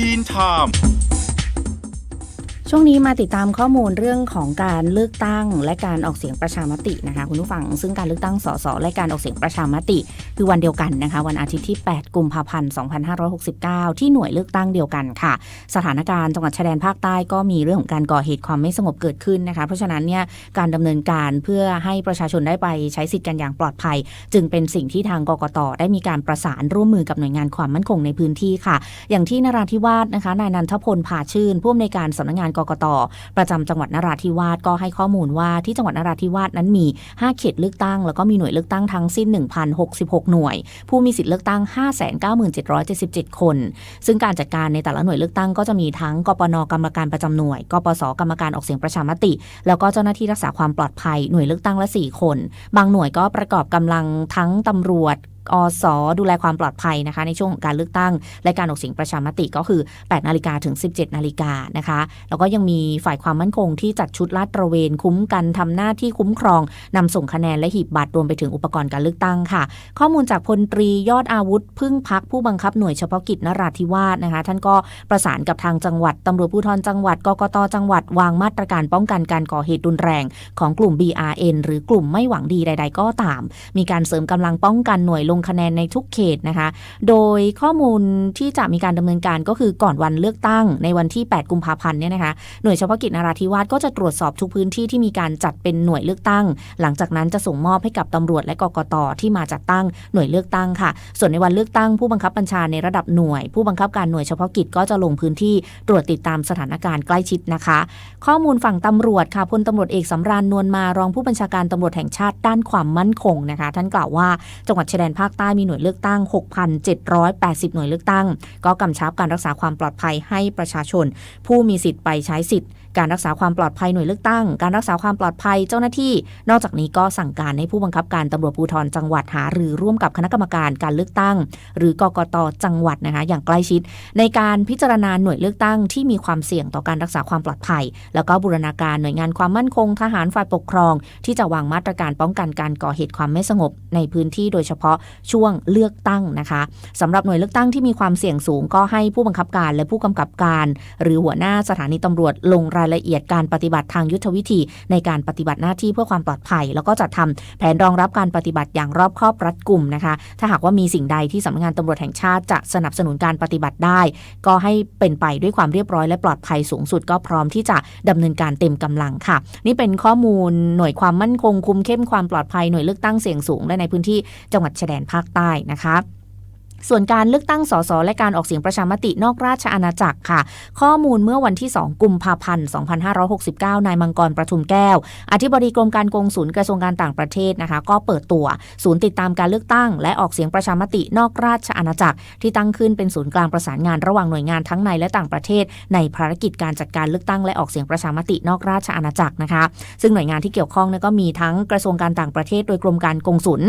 ทีนไทม์ ช่วงนี้มาติดตามข้อมูลเรื่องของการเลือกตั้งและการออกเสียงประชามตินะคะคุณผู้ฟังซึ่งการเลือกตั้งสสและการออกเสียงประชามติ คือวันเดียวกันนะคะวันอาทิตย์ที่ 8 กุมภาพันธ์ 2569 ที่หน่วยเลือกตั้งเดียวกันค่ะ สถานการณ์จังหวัดชายแดนภาคใต้ก็มีเรื่องของการก่อเหตุความไม่สงบเกิดขึ้นนะคะ เพราะฉะนั้นเนี่ยการดำเนินการเพื่อให้ประชาชนได้ไปใช้สิทธิ์กันอย่างปลอดภัย จึงเป็นสิ่งที่ทางกกตได้มีการประสานร่วมมือกับหน่วยงานความมั่นคงในพื้นที่ค่ะ อย่างที่นราธิวาสนะคะนายนันทพลผาชื่นผู้อำนวยการสำนักงานกกตประจำจังหวัดนราธิวาสก็ให้ข้อมูลว่าที่จังหวัดนราธิวาสนั้นมี 5 เขตเลือกตั้ง แล้วก็มีหน่วยเลือกตั้งทั้งสิ้น 1,066 หน่วย ผู้มีสิทธิ์เลือกตั้ง 597,777 คน ซึ่งการจัดการในแต่ละหน่วยเลือกตั้งก็จะมีทั้งกปนกรรมการประจำหน่วยกปสกรรมการออกเสียงประชามติ แล้วก็เจ้าหน้าที่รักษาความปลอดภัยหน่วยเลือกตั้งละ 4 คน บางหน่วยก็ประกอบกำลังทั้งตำรวจ อสดูแลความปลอดภัยนะคะ ในช่วงของการเลือกตั้ง และการออกเสียงประชามติก็คือ 8 นาฬิกาถึง 17 นาฬิกานะคะ แล้วก็ยังมีฝ่ายความมั่นคงที่จัดชุดลาดตระเวนคุ้มกันทำหน้าที่คุ้มครองนำส่งคะแนนและหีบบัตรรวมไปถึงอุปกรณ์การเลือกตั้งค่ะ ข้อมูลจากพลตรียอดอาวุธ พึ่งพักผู้บังคับหน่วยเฉพาะกิจนราธิวาสนะคะ ท่านก็ประสานกับทางจังหวัดตำรวจภูธรจังหวัดกกตจังหวัดวางมาตรการป้องกันการก่อเหตุรุนแรง ของกลุ่ม BRN หรือกลุ่มไม่หวังดีใด ๆ ก็ตาม มีการเสริมกำลังป้องกันหน่วยลงคะแนนในทุกเขตนะคะ โดยข้อมูลที่จะมีการดำเนินการก็คือก่อนวันเลือกตั้งในวันที่ 8 กุมภาพันธ์เนี่ยนะคะหน่วยเฉพาะกิจนราธิวาสก็จะตรวจสอบทุกพื้นที่ที่มีการจัดเป็นหน่วยเลือกตั้ง หลังจากนั้นจะส่งมอบให้กับตำรวจและกกตที่มาจัดตั้งหน่วยเลือกตั้งค่ะ ส่วนในวันเลือกตั้งผู้บังคับบัญชาในระดับหน่วย ผู้บังคับการหน่วยเฉพาะกิจก็จะลงพื้นที่ตรวจติดตามสถานการณ์ใกล้ชิดนะคะ ข้อมูลฝั่งตำรวจค่ะพลตำรวจเอกสำราญนวลมารองผู้บัญชาการตำรวจแห่งชาติด้านความมั่นคงนะคะ ท่านกล่าวว่าจังหวัดชายแดนภาคใต้มีหน่วยเลือกตั้ง 6,780 หน่วยเลือกตั้ง ก็กำชับการรักษาความปลอดภัยให้ประชาชน ผู้มีสิทธิ์ไปใช้สิทธิ์การรักษาความปลอดภัยหน่วยเลือกตั้ง การรักษาความปลอดภัยเจ้าหน้าที่ นอกจากนี้ก็สั่งการให้ผู้บังคับการตำรวจภูธรจังหวัดหารือร่วมกับคณะกรรมการการเลือกตั้ง หรือกกตจังหวัดนะคะอย่างใกล้ชิด ในการพิจารณาหน่วยเลือกตั้งที่มีความเสี่ยงต่อการรักษาความปลอดภัย แล้วก็บูรณาการหน่วยงานความมั่นคงทหารฝ่ายปกครอง ที่จะวางมาตรการป้องกันการก่อเหตุความไม่สงบ ในพื้นที่โดยเฉพาะช่วงเลือกตั้งนะคะสำหรับหน่วยเลือกตั้งที่มีความเสี่ยงสูงก็ให้ผู้บังคับการและผู้กำกับการ หรือหัวหน้าสถานีตำรวจลงรายละเอียดการปฏิบัติทางยุทธวิธีในการปฏิบัติหน้าที่เพื่อความปลอดภัย แล้วก็จัดทำแผนรองรับการปฏิบัติอย่างรอบคอบรัดกุมนะคะ ถ้าหากว่ามีสิ่งใดที่สำนักงานตำรวจแห่งชาติจะสนับสนุนการปฏิบัติได้ ก็ให้เป็นไปด้วยความเรียบร้อยและปลอดภัยสูงสุดก็พร้อมที่จะดำเนินการเต็มกำลังค่ะ นี่เป็นข้อมูลหน่วยความมั่นคงคุมเข้มความปลอดภัยหน่วยเลือกตั้งเสี่ยงสูงและในพื้นที่จังหวัดชายแดนภาคใต้นะคะ ส่วนการเลือกตั้งสสและการออกเสียงประชามตินอกราชอาณาจักรค่ะ ข้อมูลเมื่อวันที่ 2 กุมภาพันธ์ 2569 นายมังกรประทุมแก้ว อธิบดีกรมการกงสุลกระทรวงการต่างประเทศนะคะ ก็เปิดตัว ศูนย์ติดตามการเลือกตั้ง และออกเสียงประชามตินอกราชอาณาจักร ที่ตั้งขึ้นเป็นศูนย์กลางประสานงานระหว่างหน่วยงานทั้งในและต่างประเทศ ในภารกิจการจัดการเลือกตั้งและออกเสียงประชามตินอกราชอาณาจักรนะคะ ซึ่งหน่วยงานที่เกี่ยวข้องก็มีทั้งกระทรวงการต่างประเทศ โดยกรมการกงสุล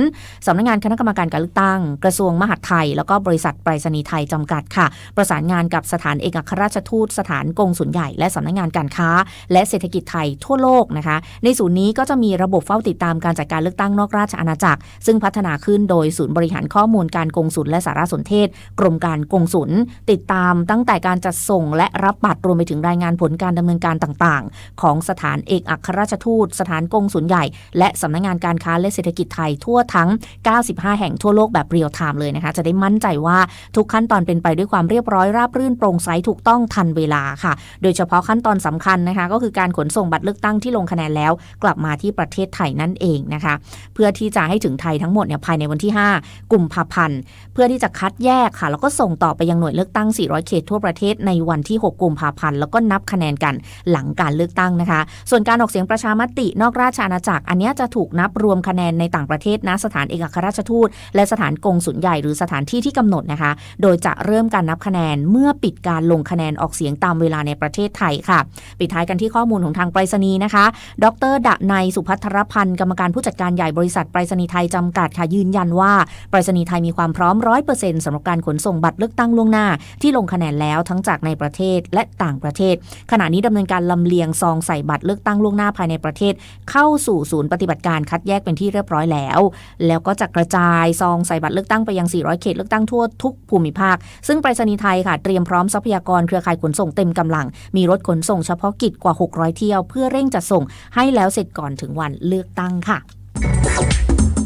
สำนักงานคณะกรรมการการเลือกตั้ง กระทรวงมหาดไทยแล้วก็บริษัทไปรษณีย์ไทยจำกัดค่ะ ประสานงานกับสถานเอกอัครราชทูต สถานกงสุลใหญ่และสำนักงานการค้า และเศรษฐกิจไทยทั่วโลกนะคะ ในศูนย์นี้ก็จะมีระบบเฝ้าติดตามการจัดการเลือกตั้งนอกราชอาณาจักร ซึ่งพัฒนาขึ้นโดยศูนย์บริหารข้อมูลการกงสุลและสารสนเทศ กรมการกงสุลติดตามตั้งแต่การจัดส่งและรับบัตรรวมไปถึงรายงานผลการดำเนินการต่างๆ ของสถานเอกอัครราชทูต สถานกงสุลใหญ่ และสำนักงานการค้าและเศรษฐกิจไทยทั่วทั้ง 95 แห่งทั่วโลกแบบเรียลไทม์เลยนะคะจะได้มัั่นใจว่าทุกขั้นตอนเป็นไปด้วยความเรียบร้อยราบรื่นโปร่งใสถูกต้องทันเวลาค่ะ โดยเฉพาะขั้นตอนสำคัญนะคะ ก็คือการขนส่งบัตรเลือกตั้งที่ลงคะแนนแล้ว กลับมาที่ประเทศไทยนั่นเองนะคะ เพื่อที่จะให้ถึงไทยทั้งหมดเนี่ยภายในวันที่ 5กุมภาพันธ์เพื่อที่จะคัดแยกค่ะ แล้วก็ส่งต่อไปยังหน่วยเลือกตั้ง 400 เขตทั่วประเทศในวันที่ 6 กุมภาพันธ์แล้วก็นับคะแนนกันหลังการเลือกตั้งนะคะ ส่วนการออกเสียงประชามตินอกราชอาณาจักร อันนี้จะถูกนับรวมคะแนนในต่างประเทศณสถานเอกอัครราชทูต และสถานกงสุลใหญ่หรือสถานที่ที่กำหนดนะคะ โดยจะเริ่มการนับคะแนนเมื่อปิดการลงคะแนนออกเสียงตามเวลาในประเทศไทยค่ะ ปิดท้ายกันที่ข้อมูลของทางไปรษณีย์นะคะ ดรดนายสุพัทรพันธ์กรรมการผู้จัดการใหญ่บริษัทไปรษณีย์ไทยจำกัดค่ะยืนยันว่าไปรษณีย์ไทยมีความพร้อมร้อยเปอร์เซ็นต์สำหรับการขนส่งบัตรเลือกตั้งล่วงหน้า ที่ลงคะแนนแล้วทั้งจากในประเทศและต่างประเทศ ขณะนี้ดำเนินการลำเลียงซองใส่บัตรเลือกตั้งล่วงหน้าภายในประเทศ เข้าสู่ศูนย์ปฏิบัติการคัดแยกเป็นที่เรียบร้อยแล้ว แล้วก็จะกระจายซองใส่บัตรเลือกตั้งไปยัง 400 เขตเลือกอกตั้งทั่วทุกภูมิภาค ซึ่งไปรษณีย์ไทยค่ะเตรียมพร้อมทรัพยากรเครือข่ายขนส่งเต็มกำลัง มีรถขนส่งเฉพาะกิจกว่า 600 เที่ยวเพื่อเร่งจัดส่งให้แล้วเสร็จก่อนถึงวันเลือกตั้งค่ะ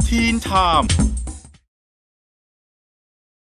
ทีนไทม์